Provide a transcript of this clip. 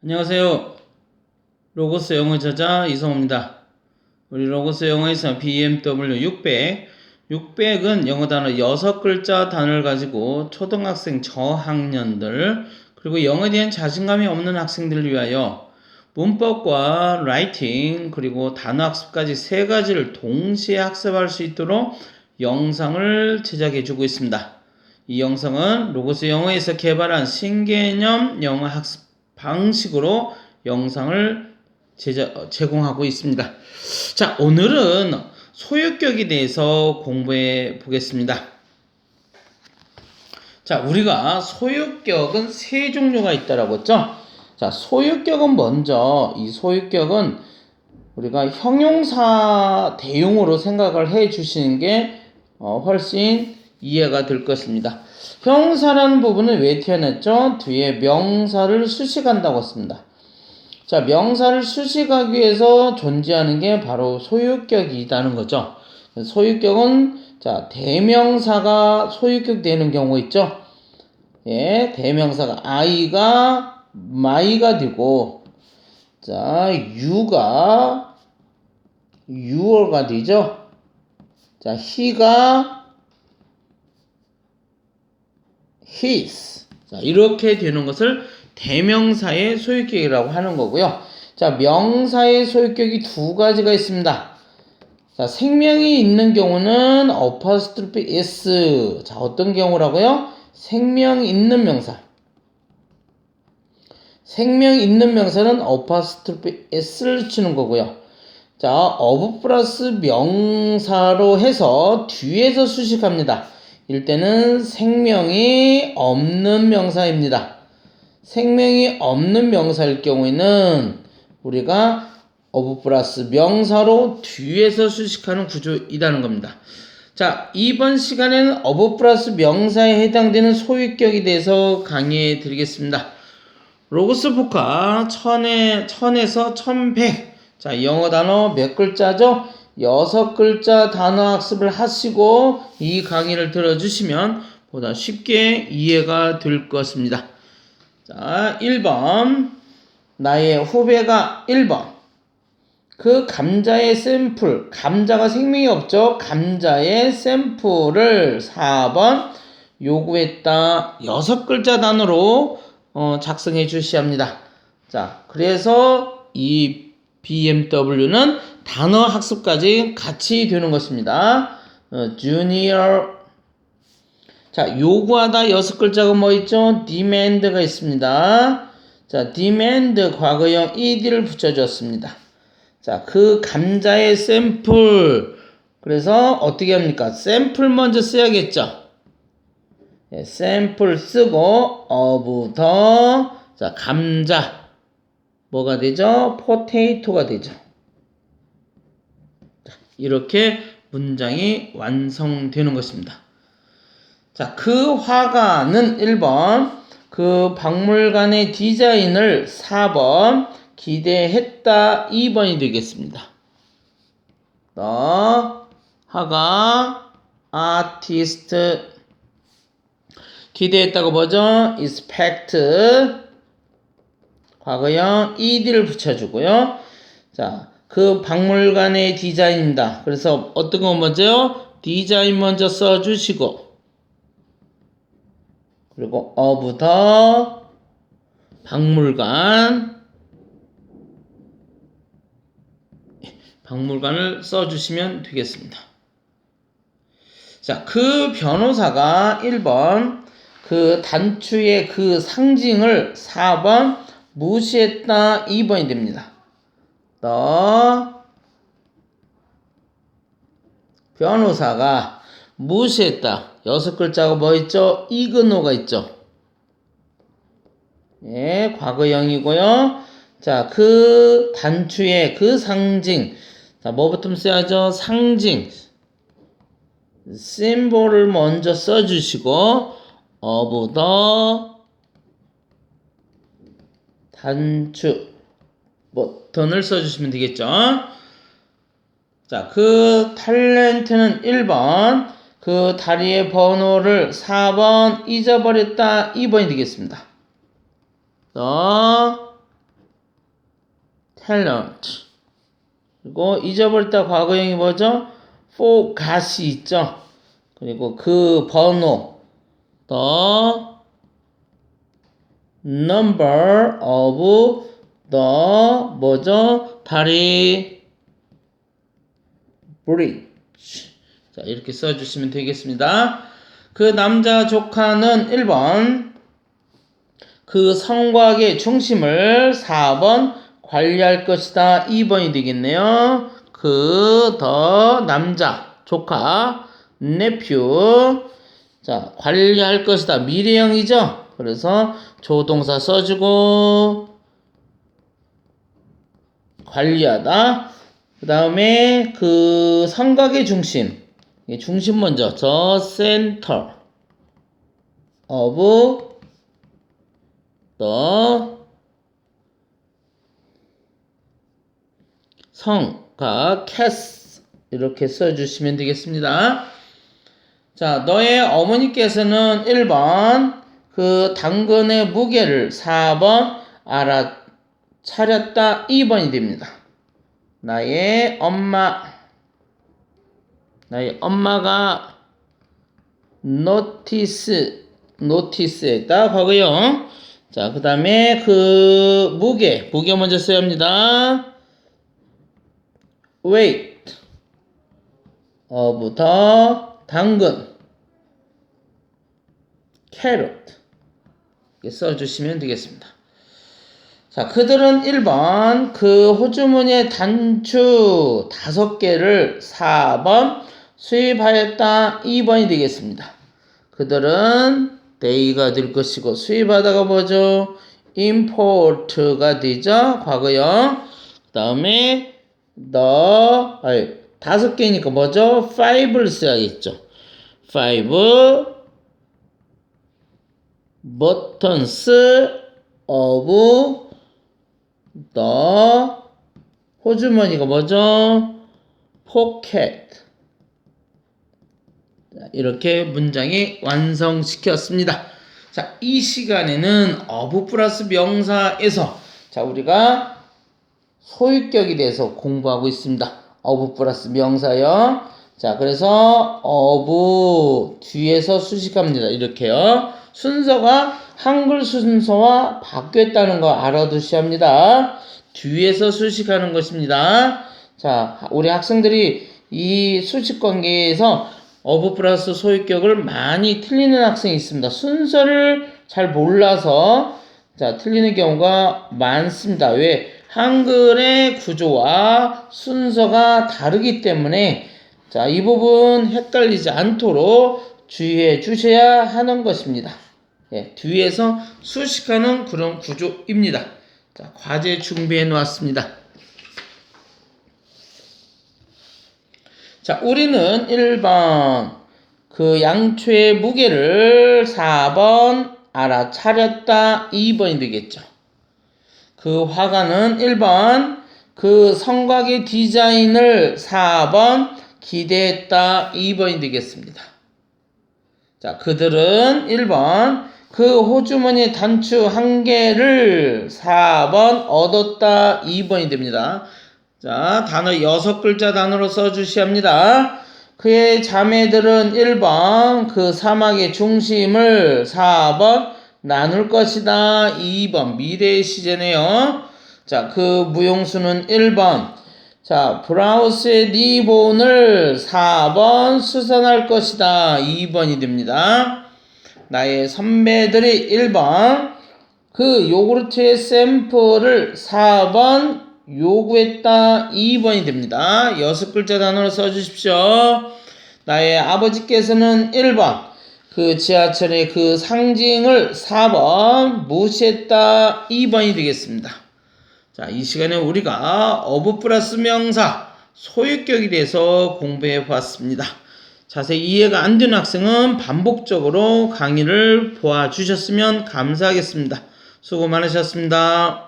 안녕하세요. 로고스 영어 저자 이성호입니다. 우리 로고스 영어에서 BMW 600, 600은 영어 단어 6글자 단어를 가지고 초등학생 저학년들 그리고 영어에 대한 자신감이 없는 학생들을 위하여 문법과 라이팅 그리고 단어 학습까지 세 가지를 동시에 학습할 수 있도록 영상을 제작해 주고 있습니다. 이 영상은 로고스 영어에서 개발한 신개념 영어 학습 방식으로 영상을 제자, 제공하고 있습니다. 자, 오늘은 소유격에 대해서 공부해 보겠습니다. 자, 우리가 소유격은 세 종류가 있다라고 했죠? 자, 소유격은 먼저 이 소유격은 우리가 형용사 대용으로 생각을 해 주시는 게 어, 훨씬 이해가 될 것입니다. 형사라는 부분은 왜 태어났죠? 뒤에 명사를 수식한다고 했습니다. 자, 명사를 수식하기 위해서 존재하는 게 바로 소유격이라는 거죠. 소유격은 자, 대명사가 소유격 되는 경우 있죠? 예, 대명사가 I가 my가 되고 자, you가 your가 되죠? 자, he가 his. 자, 이렇게 되는 것을 대명사의 소유격이라고 하는 거고요. 자, 명사의 소유격이 두 가지가 있습니다. 자, 생명이 있는 경우는 apostrophe s. 자, 어떤 경우라고요? 생명 있는 명사. 생명 있는 명사는 apostrophe s를 치는 거고요. 자, of 플러스 명사로 해서 뒤에서 수식합니다. 일 때는 생명이 없는 명사입니다. 생명이 없는 명사일 경우에는 우리가 of 플러스 명사로 뒤에서 수식하는 구조이라는 겁니다. 자, 이번 시간에는 of 플러스 명사에 해당되는 소유격에 대해서 강의해 드리겠습니다. 로고스 포카 1000에, 1000에서 1100. 자, 영어 단어 몇 글자죠? 여섯 글자 단어 학습을 하시고 이 강의를 들어주시면 보다 쉽게 이해가 될 것입니다. 자, 1번. 나의 후배가 1번. 그 감자의 샘플, 감자가 생명이 없죠? 감자의 샘플을 4번 요구했다. 여섯 글자 단어로 어, 작성해 주셔야 합니다. 자, 그래서 이 BMW는 단어 학습까지 같이 되는 것입니다. 어, junior 자, 요구하다 여섯 글자가 뭐 있죠? demand가 있습니다. 자, demand 과거형 ed를 붙여줬습니다. 자, 그 감자의 샘플. 그래서 어떻게 합니까? 샘플 먼저 써야겠죠? 예, 샘플 쓰고 the 자, 감자 뭐가 되죠? 포테이토가 되죠. 이렇게 문장이 완성되는 것입니다. 자, 그 화가는 1번, 그 박물관의 디자인을 4번, 기대했다 2번이 되겠습니다. 더, 화가, 아티스트, 기대했다고 뭐죠? expect, 과거형 ed를 붙여주고요. 자, 그 박물관의 디자인입니다. 그래서 어떤 거 먼저요? 디자인 먼저 써주시고 그리고 어부터 박물관 박물관을 써주시면 되겠습니다. 자, 그 변호사가 1번 그 단추의 그 상징을 4번 무시했다 2번이 됩니다. 더 변호사가 무시했다. 여섯 글자가 뭐 있죠? 이그노가 있죠. 예, 과거형이고요. 자, 그 단추의 그 상징. 자, 뭐부터 써야죠? 상징. 심볼을 먼저 써주시고, the 단추. 버튼을 써주시면 되겠죠. 자, 그 탤런트는 1번, 그 다리의 번호를 4번 잊어버렸다 2번이 되겠습니다. 더 talent. 그리고 잊어버렸다 과거형이 뭐죠? forgot이 있죠. 그리고 그 번호 the number of the 뭐죠? 다리 bridge. 자, 이렇게 써주시면 되겠습니다. 그 남자 조카는 1번 그 성곽의 중심을 4번 관리할 것이다. 2번이 되겠네요. 그 더 남자 조카 nephew 자 관리할 것이다. 미래형이죠. 그래서 조동사 써주고 관리하다. 그 다음에 그 성곽의 중심 이 중심 먼저 the center of the 성과 캐스 이렇게 써주시면 되겠습니다. 자, 너의 어머니께서는 1번 그 당근의 무게를 4번 알아 차렸다 2번이 됩니다. 나의 엄마 나의 엄마가 노티스 노티스했다 과거형 자, 그 다음에 그 무게, 무게 먼저 써야 합니다. weight the 당근 carrot 써주시면 되겠습니다. 자, 그들은 1번 그 호주머니의 단추 5개를 4번 수입하였다 2번이 되겠습니다. 그들은 they가 될 것이고 수입하다가 뭐죠? import가 되죠. 과거형. 그 다음에 the 아니 다섯 개니까 뭐죠? five를 써야겠죠. five buttons of the 호주머니가 뭐죠? 자, 이렇게 문장이 완성시켰습니다. 자, 이 시간에는 어부 플러스 명사에서 자, 우리가 소유격에 대해서 공부하고 있습니다. 어부 플러스 명사요. 자, 그래서 어부 뒤에서 수식합니다. 이렇게요. 순서가 한글 순서와 바뀌었다는 거 알아두셔야 합니다. 뒤에서 수식하는 것입니다. 자, 우리 학생들이 이 수식 관계에서 어부 플러스 소유격을 많이 틀리는 학생이 있습니다. 순서를 잘 몰라서 자, 틀리는 경우가 많습니다. 왜? 한글의 구조와 순서가 다르기 때문에 자, 이 부분 헷갈리지 않도록 주의해 주셔야 하는 것입니다. 예, 뒤에서 수식하는 그런 구조입니다. 자, 과제 준비해 놓았습니다. 자, 우리는 1번 그 양초의 무게를 4번 알아차렸다 2번이 되겠죠. 그 화가는 1번 그 성곽의 디자인을 4번 기대했다 2번이 되겠습니다. 자, 그들은 1번 그 호주머니 단추 한 개를 4번 얻었다 2번이 됩니다. 자, 단어 여섯 글자 단어로 써주셔야 합니다. 그의 자매들은 1번 그 사막의 중심을 4번 나눌 것이다. 2번 미래의 시제네요. 자, 그 무용수는 1번 자, 브라우스의 리본을 4번 수선할 것이다. 2번이 됩니다. 나의 선배들이 1번 그 요구르트의 샘플을 4번 요구했다 2번이 됩니다. 여섯 글자 단어로 써주십시오. 나의 아버지께서는 1번 그 지하철의 그 상징을 4번 무시했다 2번이 되겠습니다. 자, 이 시간에 우리가 어부 플러스 명사 소유격에 대해서 공부해 보았습니다. 자세히 이해가 안 되는 학생은 반복적으로 강의를 보아 주셨으면 감사하겠습니다. 수고 많으셨습니다.